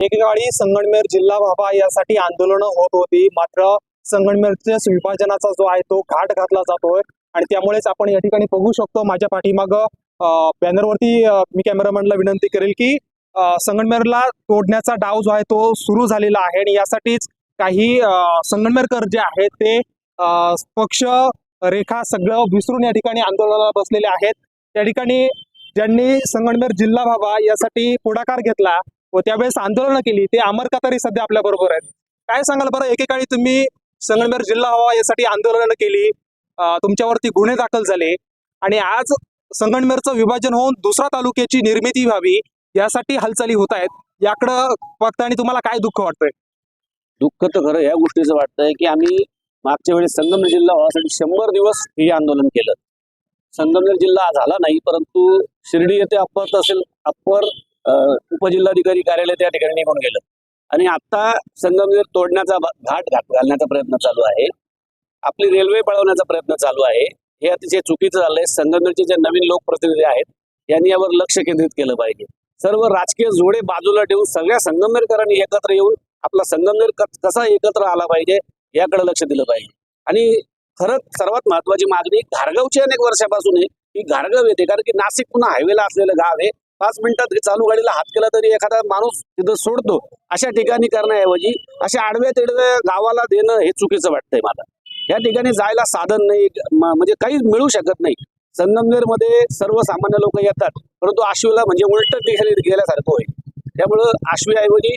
एकेकाळी संगमनेर जिल्हा व्हावा यासाठी आंदोलनं होत होती. मात्र संगमनेरच्या विभाजनाचा जो आहे तो घाट घातला जातोय आणि त्यामुळेच आपण या ठिकाणी बघू शकतो. माझ्या पाठीमाग बॅनरवरती मी कॅमेरामॅनला विनंती करेल की अ, संगमनेरला तोडण्याचा डाव जो आहे तो सुरू झालेला आहे आणि यासाठीच काही संगणमेरकर संगमनेरकर जे आहेत ते पक्ष रेखा सगळं विसरून या ठिकाणी आंदोलनाला बसलेले आहेत. त्या ठिकाणी ज्यांनी संगमनेर जिल्हा व्हावा यासाठी पुढाकार घेतला व त्यावेळेस आंदोलनं केली. ते अमर कतारी सध्या आपल्या बरोबर आहेत. काय सांगाल बरं? एकेकाळी तुम्ही संगमनेर जिल्हा व्हावा यासाठी आंदोलनं केली. तुमच्यावरती गुन्हे दाखल झाले. आणि आज संगमनेरचं विभाजन होऊन दुसरा तालुक्याची निर्मिती व्हावी यासाठी हालचाली होत आहेत. याकडं बघताना आणि तुम्हाला काय दुःख वाटतंय? दुःख तर खरं या गोष्टीचं वाटतंय की आम्ही मागच्या वेळेस संगमनेर जिल्हा व्हावासाठी शंभर दिवस हे आंदोलन केलं. संगमनेर जिल्हा झाला नाही परंतु शिर्डी येथे अप्पर तहसील अप्पर उपजिल्हाधिकारी कार्यालय त्या ठिकाणी निघून गेलं. आणि आता संगमनेर तोडण्याचा घाट घाट घालण्याचा प्रयत्न चालू आहे. आपली रेल्वे पळवण्याचा प्रयत्न चालू आहे. हे अतिशय चुकीचं झालंय संगमनेरचे जे नवीन लोकप्रतिनिधी आहेत यांनी यावर लक्ष केंद्रित केलं पाहिजे. सर्व राजकीय जोडे बाजूला ठेवून सगळ्या संगमनेरकरांनी एकत्र येऊन आपला संगमनेर कसा एकत्र आला पाहिजे याकडे लक्ष दिलं पाहिजे. आणि खरंच सर्वात महत्वाची मागणी घारगावची अनेक वर्षापासून आहे की घारगाव येते. कारण की नाशिक पुन्हा हायवेला असलेलं गाव आहे. पाच मिनिटात चालू गाडीला हात केला तरी एखादा माणूस तिथं सोडतो. अशा ठिकाणी करण्याऐवजी अशा आडव्या तिडव्या गावाला देणं हे चुकीचं वाटतंय मला. या ठिकाणी जायला साधन नाही म्हणजे काहीच मिळू शकत नाही. संगमनेरमध्ये सर्वसामान्य लोक येतात परंतु आशिवला म्हणजे उलट दिशेने गेल्यासारखं होईल. त्यामुळं आशवीऐवजी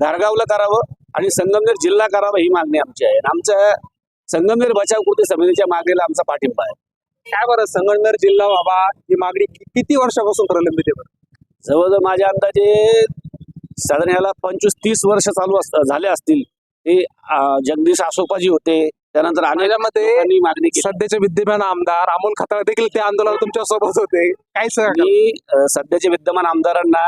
धारगावला करावं आणि संगमनेर जिल्हा करावा ही मागणी आमची आहे. आणि आमच्या संगमनेर बचाव कृती समितीच्या मागणीला आमचा पाठिंबा आहे. काय बरं संगमनेर जिल्हा व्हावा ही मागणी किती वर्षापासून प्रलंबित आहे बरं? जवळजवळ माझ्या अंदाजे साधारण याला पंचवीस तीस वर्ष चालू अस झाले असतील. ते जगदीश आसोपाजी होते त्यानंतर लोकांनी मागणी केली. सध्याचे विद्यमान आमदार अमोल खताळ देखील त्या आंदोलनात तुमच्यासोबत होते. काय सांगाल मी अ, सध्याचे विद्यमान आमदारांना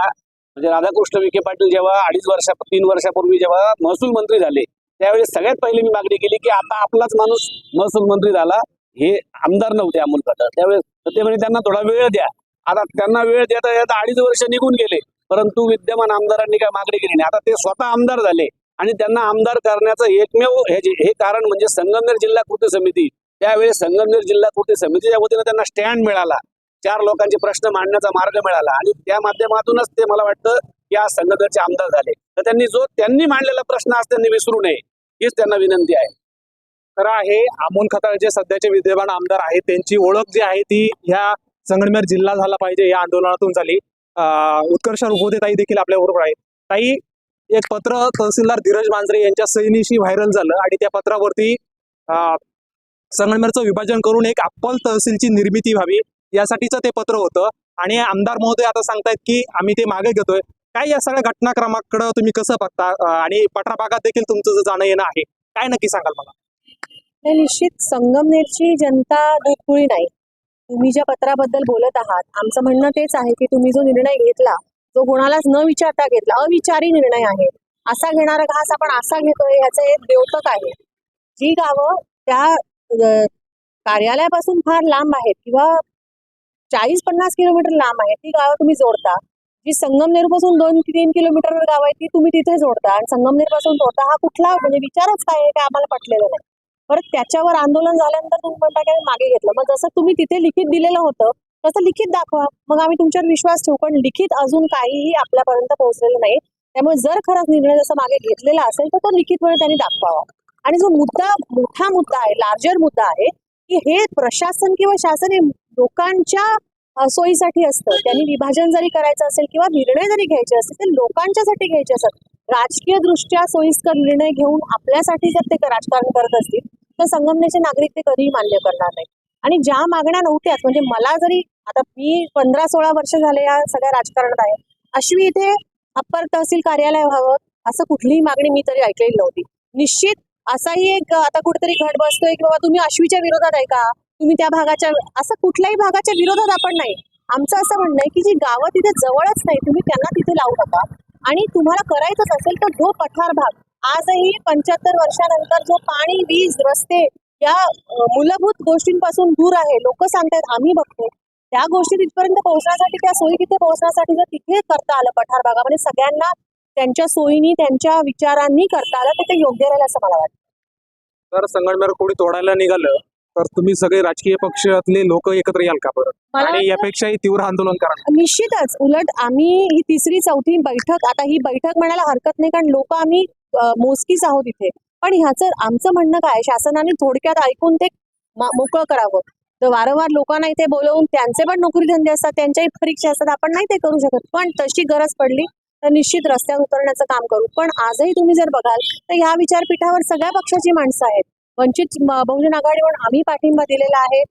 म्हणजे राधाकृष्ण विखे पाटील जेव्हा अडीच वर्षा तीन वर्षापूर्वी जेव्हा महसूल मंत्री झाले त्यावेळेस सगळ्यात पहिली मी मागणी केली की आता आपलाच माणूस महसूल मंत्री झाला हे आमदार नव्हते अमोल खताळ. त्यावेळेस ते म्हणे त्यांना थोडा वेळ द्या. आता त्यांना वेळ देता येता अडीच वर्ष निघून गेले परंतु विद्यमान आमदारांनी काय मागणी केली नाही. आता ते स्वतः आमदार झाले आणि त्यांना आमदार करण्याचं एकमेव हे हे कारण म्हणजे संगमनेर जिल्हा कृती समिती. त्यावेळेस संगमनेर जिल्हा कृती समितीच्या वतीनं त्यांना स्टँड मिळाला. चार लोकांचे प्रश्न मांडण्याचा मार्ग मिळाला आणि त्या माध्यमातूनच ते मला वाटतं की आज संगमनेरचे आमदार झाले. तर त्यांनी जो त्यांनी मांडलेला प्रश्न आज त्यांनी विसरू नये हीच त्यांना विनंती आहे. खरं आहे अमोल खताळ जे सध्याचे विद्यमान आमदार आहेत त्यांची ओळख जी आहे ती ह्या संगमनेर जिल्हा झाला पाहिजे या आंदोलनातून झाली. उत्कर्ष रुपोदे ताई देखील आपल्या बरोबर आहे ताई एक पत्र तहसीलदार धीरज मांजरे यांच्या सैनीशी व्हायरल झालं आणि त्या पत्रावरती अं, संगमनेरचं विभाजन करून एक अप्पल तहसीलची निर्मिती व्हावी यासाठीचं ते पत्र होतं. आणि आमदार महोदय आता सांगतायत की आम्ही ते मागे घेतोय. काय या सगळ्या घटनाक्रमाकडे तुम्ही कसं बघता? आणि पठरा भागात देखील तुमचं जे जाणं येणं आहे. काय नक्की सांगाल मला? निश्चित संगमनेरची जनता दूधपुळी नाही. तुम्ही ज्या पत्राबद्दल बोलत आहात आमचं म्हणणं तेच आहे की तुम्ही जो निर्णय घेतला तो कोणालाच न विचारता घेतला अविचारी निर्णय आहे. असा घेणारा घास आपण असा घेतोय ह्याचं एक द्योतक आहे. जी गावं त्या कार्यालयापासून फार लांब आहेत किंवा चाळीस पन्नास किलोमीटर लांब आहे ती गावं तुम्ही जोडता. जी संगमनेरपासून दोन तीन किलोमीटरवर गाव आहे ती तुम्ही तिथे जोडता. आणि संगमनेरपासून जोडता हा कुठला म्हणजे विचारच काय आहे काय आम्हाला पटलेलं नाही. परत त्याच्यावर आंदोलन झाल्यानंतर तुम्ही म्हणता की मागे घेतलं. मग जसं तुम्ही तिथे लिखित दिलेलं होतं तसं लिखित दाखवा. मग आम्ही तुमच्यावर विश्वास ठेवू. पण लिखित अजून काहीही आपल्यापर्यंत पोहोचलेलं नाही. त्यामुळे जर खरंच निर्णय जसा मागे घेतलेला असेल तर तो लिखितपणे त्यांनी दाखवावा. आणि जो मुद्दा मोठा मुद्दा आहे लार्जर मुद्दा आहे की हे प्रशासन किंवा शासन हे लोकांच्या सोयीसाठी असतं. त्यांनी विभाजन जरी करायचं असेल किंवा निर्णय जरी घ्यायचे असतील ते लोकांच्यासाठी घ्यायचे असतात. राजकीय दृष्ट्या सोयीस्कर निर्णय घेऊन आपल्यासाठी जर ते राजकारण करत असतील. तर संगमनेरचे नागरिक ते कधीही मान्य करणार नाही आणि ज्या मागण्या नव्हत्याच म्हणजे मला जरी आता मी पंधरा सोळा वर्ष झाले या सगळ्या राजकारणात आहे अश्वी इथे अप्पर तहसील कार्यालय व्हावं असं कुठलीही मागणी मी तरी ऐकलेली नव्हती. निश्चित असाही एक आता कुठेतरी घट बसतोय की बाबा तुम्ही अश्वीच्या विरोधात आहे का? तुम्ही त्या भागाच्या असं कुठल्याही भागाच्या विरोधात आपण नाही. आमचं असं म्हणणं आहे की जी गावं तिथे जवळच नाही तुम्ही त्यांना तिथे लावू नका. आणि तुम्हाला करायचंच असेल तर जो पठार भाग आजही पंच्याहत्तर वर्षानंतर जो पाणी वीज रस्ते या मूलभूत गोष्टींपासून दूर आहे लोक सांगतात आम्ही बघतो त्या गोष्टी तिथपर्यंत पोहोचण्यासाठी त्या सोयी तिथे पोहोचण्यासाठी जर तिथे करता आलं पठार भागामध्ये सगळ्यांना त्यांच्या सोयीनी त्यांच्या विचारांनी करता आलं तर ते योग्य राहील असं मला वाटतं. जर संगमनेर कोणी तोडायला निघालं तर तुम्ही सगळे राजकीय पक्षातले लोक एकत्र याल का बरं? आणि यापेक्षाही तीव्र आंदोलन करा. निश्चितच उलट आम्ही ही तिसरी चौथी बैठक आता ही बैठक म्हणायला हरकत नाही कारण लोक आम्ही मोजकीच आहोत इथे. पण ह्याचं आमचं म्हणणं काय शासनाने थोडक्यात ऐकून ते मोकळं करावं. तर वारंवार लोकांना इथे बोलवून त्यांचे पण नोकरी धंदे असतात त्यांच्याही परीक्षा असतात आपण नाही ते करू शकत. पण तशी गरज पडली तर निश्चित रस्त्यावर उतरण्याचं काम करू. पण आजही तुम्ही जर बघाल तर ह्या विचारपीठावर सगळ्या पक्षाची माणसं आहेत. वंचित बहुजन आघाडीवर आम्ही पाठिंबा दिलेला आहे.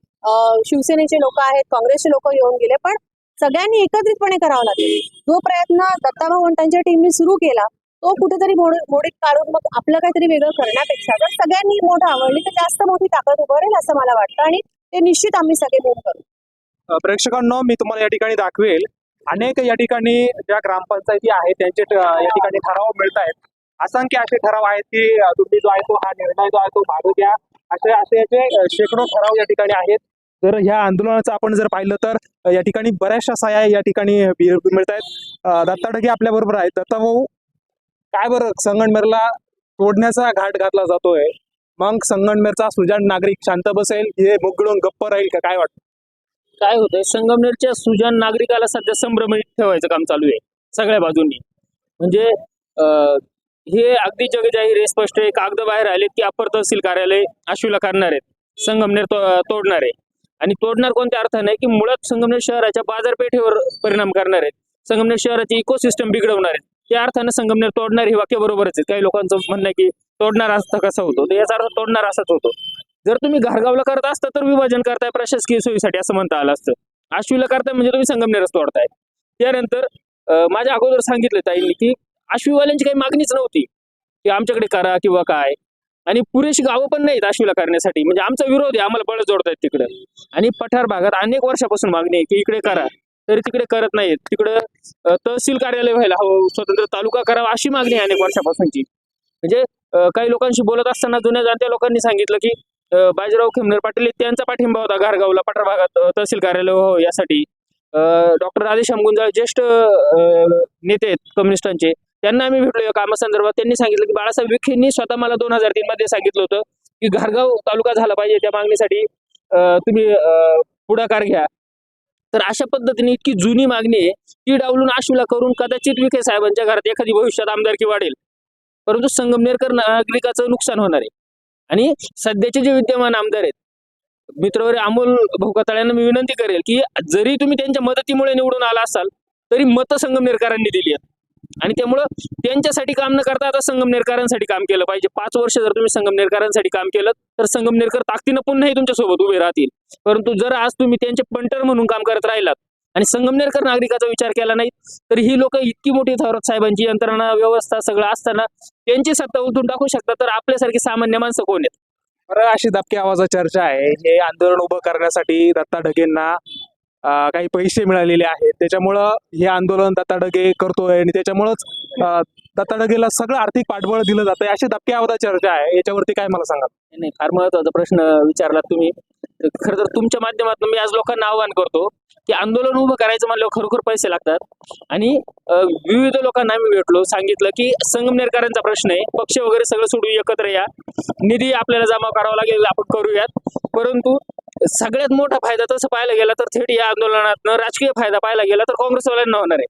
शिवसेनेचे लोक आहेत काँग्रेसचे लोक येऊन गेले पण सगळ्यांनी एकत्रितपणे करावं लागेल. जो प्रयत्न दत्ताभाऊ त्यांच्या टीमने सुरू केला तो कुठेतरी मोड- मोडीत काढून मग आपलं काहीतरी वेगळं करण्यापेक्षा जर सगळ्यांनी मोठं आवडली तर जास्त मोठी ताकद उभारेल असं मला वाटतं. आणि ते निश्चित आम्ही सगळे मिळून करू. प्रेक्षकांना मी तुम्हाला या ठिकाणी दाखवेल. अनेक या ठिकाणी ज्या ग्रामपंचायती आहेत त्यांचे या ठिकाणी ठराव मिळत आहेत असंख्य असे ठराव आहेत की तुम्ही जो आहे तो हा निर्णय जो आहे तो भागू घ्या. असे असे जे शेकडो ठराव या ठिकाणी आहेत. जर ह्या आंदोलनाचं आपण जर पाहिलं तर या ठिकाणी बऱ्याचशा सहाय्या या ठिकाणी मिळत आहेत दत्ता ढगे आहेत. दत्ता भाऊ काय बरं? संगमनेरला तोडण्याचा घाट घातला जातोय. मग संगमनेरचा सुजाण नागरिक शांत बसेल हे मुगळून गप्प राहील का? काय वाटतं? काय होतंय? संगमनेरच्या सुजान नागरिकाला सध्या संभ्रमित ठेवायचं काम चालू आहे सगळ्या बाजूंनी. म्हणजे हे अगदी जगजाहीर आहे स्पष्ट आहे. कागद बाहेर आले की अपर तहसील कार्यालय आशूला करणार आहेत. संगमनेर तो- तोडणार आहे. आणि तोडणार कोणत्या अर्थाने? की मुळात संगमनेर शहराच्या बाजारपेठेवर परिणाम करणार आहेत. संगमनेर शहराची इकोसिस्टम बिघडवणार आहेत. त्या अर्थानं संगमनेर तोडणार हे वाक्य बरोबरच आहे काही लोकांचं म्हणणं आहे की तोडणार असता कसा होतो? तर याचा अर्थ तोडणार असाच होतो. जर तुम्ही घरगावला करत असता तर विभाजन करताय प्रशासकीय सोयीसाठी असं म्हणता आलं असतं. आश्वीला करताय म्हणजे तुम्ही संगमनेरच तोडताय. त्यानंतर माझ्या अगोदर सांगितलं ताईंनी की आश्वीवाल्यांची काही मागणीच नव्हती. की आमच्याकडे करा किंवा काय. आणि पुरेशी गावं पण नाहीत आश्वीला करण्यासाठी. म्हणजे आमचा विरोध आहे. आम्हाला बळ जोडतायत तिकडे. आणि पठार भागात अनेक वर्षापासून मागणी आहे की इकडे करा. तरी तिकडे करत नाहीत. तिकडं तहसील कार्यालय व्हायला हवं स्वतंत्र तालुका करावा अशी मागणी आहे अनेक वर्षापासूनची. म्हणजे काही लोकांशी बोलत असताना जुन्या जाणत्या लोकांनी सांगितलं की बाजीराव खेमनेर पाटील त्यांचा पाठिंबा होता घारगावला पठार भागात तहसील कार्यालय हो यासाठी. डॉक्टर राजेश गुंजाळ ज्येष्ठ नेते आहेत कम्युनिस्टांचे त्यांना आम्ही भेटलो या कामासंदर्भात. त्यांनी सांगितलं की बाळासाहेब विखेंनी स्वतः मला दोन हजार तीन मध्ये सांगितलं होतं की घारगाव तालुका झाला पाहिजे त्या मागणीसाठी. तुम्ही पुढाकार घ्या. तर अशा पद्धतीने इतकी जुनी मागणी आहे. ती डावलून आशूला करून कदाचित विखे साहेबांच्या घरात एखादी भविष्यात आमदारकी वाढेल. परंतु संगमनेरकर नागरिकाचं नुकसान होणार आहे. आणि सध्याचे जे विद्यमान आमदार आहेत मित्रवर अमोल भोकातळ्यांना मी विनंती करेल की जरी तुम्ही त्यांच्या मदतीमुळे निवडून आला असाल तरी मतं संगमनेरकरांनी दिली आहेत. आणि त्यामुळं त्यांच्यासाठी काम न करता आता संगमनेरकरांसाठी काम केलं पाहिजे. पाच वर्ष जर तुम्ही संगमनेरकरांसाठी काम केलं तर संगमनेरकर ताकदीनं पुन्हाही तुमच्यासोबत उभे राहतील. परंतु जर आज तुम्ही त्यांचे पंटर म्हणून काम करत राहिलात आणि संगमनेरकर नागरिकाचा विचार केला नाही तर ही लोक इतकी मोठी थोरात साहेबांची यंत्रणा व्यवस्था सगळं असताना त्यांची सत्ता उलटून टाकू शकतात तर आपल्यासारखी सामान्य माणसं कोण आहेत? बरं अशी दबक्या आवाजा चर्चा आहे. हे आंदोलन उभं करण्यासाठी दत्ता ढगेंना काही पैसे मिळालेले आहेत. त्याच्यामुळं हे आंदोलन दत्ताडगे करतोय आणि त्याच्यामुळंच दत्ताडगेला दत्ता सगळं आर्थिक पाठबळ दिलं जातंय. अशी धक्क्यावधा चर्चा आहे. याच्यावरती काय मला सांगा नाही फार महत्त्वाचा प्रश्न विचारला तुम्ही. खर खरं तर तुमच्या माध्यमातून मी आज लोकांना आवाहन करतो की आंदोलन उभं करायचं म्हणल्यावर खरोखर पैसे लागतात. आणि विविध लोकांना आम्ही भेटलो सांगितलं की संगमनेरकरांचा प्रश्न आहे. पक्ष वगैरे सगळं सोडून एकत्र या. निधी आपल्याला जमा करावा लागेल आपण करूयात. परंतु सगळ्यात मोठा फायदा तसं पाहायला गेला तर थेट या आंदोलनात राजकीय फायदा पाहायला गेला तर काँग्रेसवाल्यांना होणार आहे.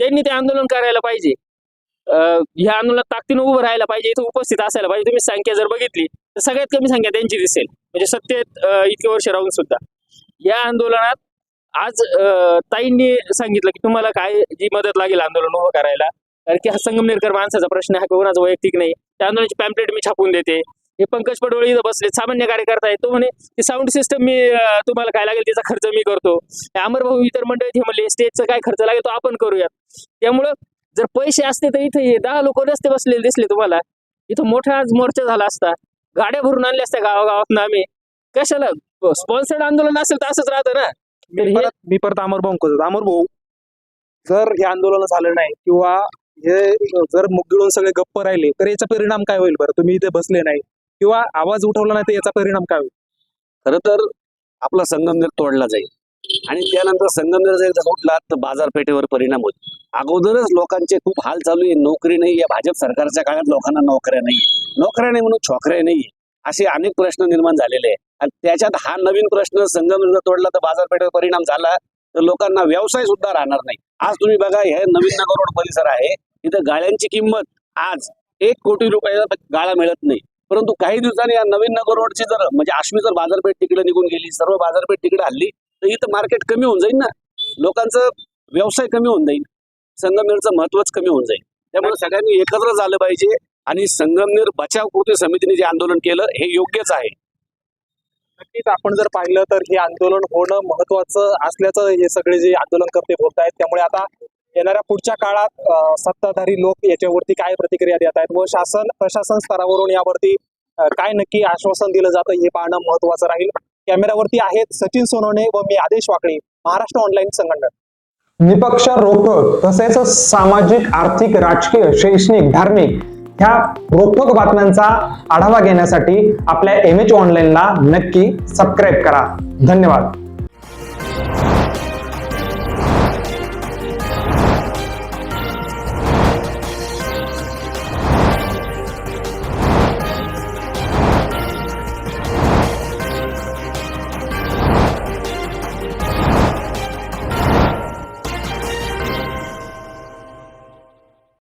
त्यांनी ते आंदोलन करायला पाहिजे. या ह्या आंदोलनात ताकदीनं उभं राहायला पाहिजे इथं उपस्थित असायला पाहिजे. तुम्ही संख्या जर बघितली तर सगळ्यात कमी संख्या त्यांची दिसेल. म्हणजे सत्तेत इतके वर्ष राहून सुद्धा. या आंदोलनात आज ताईंनी सांगितलं की तुम्हाला काय जी मदत लागेल आंदोलन उभं करायला. कारण की हा संगमनेरकर माणसाचा प्रश्न हा कोणाचा वैयक्तिक नाही. त्या आंदोलनाची पॅम्पलेट मी छापून देते. हे पंकज पडवळे इथं बसले सामान्य कार्यकर्ता आहे तो म्हणे की साऊंड सिस्टम मी तुम्हाला काय लागेल त्याचा खर्च मी करतो. अमर भाऊ इतर मंडळी हे म्हणले स्टेजचा काय खर्च लागेल तो आपण करूयात. त्यामुळं जर पैसे असते तर इथे हे दहा लोक रस्ते बसलेले दिसले तुम्हाला. इथं मोठा आज मोर्चा झाला असता. गाड्या भरून आणल्या असत्या गावागावात आम्ही. कशाला? स्पॉन्सर्ड आंदोलन असेल तर असंच राहतं ना. तर मी परत मी परत अमर भाऊ करतो अमर भाऊ जर हे आंदोलन झालं नाही किंवा हे जर मुगळून सगळे गप्प राहिले तर याचा परिणाम काय होईल बरं? तुम्ही इथे बसले नाही. किंवा आवाज उठवला नाही तर याचा परिणाम काय होईल? खर तर आपला संगमनेर तोडला जाईल. आणि त्यानंतर संगमनेर जर उठला तर बाजारपेठेवर परिणाम होईल. अगोदरच लोकांचे खूप हाल चालू आहे. नोकरी नाही या भाजप सरकारच्या काळात लोकांना नोकऱ्या नाही नोकऱ्या नाही म्हणून छोकऱ्या नाही असे अनेक प्रश्न निर्माण झालेले आहे आणि त्याच्यात हा नवीन प्रश्न संगमनेर तोडला तर बाजारपेठेवर परिणाम झाला तर लोकांना व्यवसाय सुद्धा राहणार नाही. आज तुम्ही बघा हे नवीन नगर रोड परिसर आहे. इथं गाळ्यांची किंमत आज एक कोटी रुपयाला गाळा मिळत नाही. परंतु काही दिवसांनी या नवीन नगर रोडची जर म्हणजे आश्मी जर बाजारपेठ तिकडे निघून गेली सर्व बाजारपेठ तिकडे हल्ली तर इथं मार्केट कमी होऊन जाईल ना. लोकांचं व्यवसाय कमी होऊन जाईल संगमनेरचं महत्वच कमी होऊन जाईल त्यामुळे सगळ्यांनी एकत्र झालं पाहिजे आणि संगमनेर बचाव कृती समितीने जे आंदोलन केलं हे योग्यच आहे. नक्कीच आपण जर पाहिलं तर हे आंदोलन होणं महत्वाचं असल्याचं हे सगळे जे आंदोलनकर्ते बोलत आहेत त्यामुळे आता येणाऱ्या पुढच्या काळात सत्ताधारी लोक याच्यावरती काय प्रतिक्रिया देत आहेत? व शासन प्रशासन स्तरावरून यावरती काय नक्की आश्वासन दिलं जातं हे पाहणं महत्वाचं राहील. कॅमेऱ्यावरती आहेत सचिन सोनवणे व मी आदेश वाकळे महाराष्ट्र ऑनलाईन संघटन. निपक्ष रोखोक तसेच सामाजिक आर्थिक राजकीय शैक्षणिक धार्मिक ह्या रोखोक बातम्यांचा आढावा घेण्यासाठी आपल्या एम एच ऑनलाईनला नक्की सबस्क्राईब करा. धन्यवाद.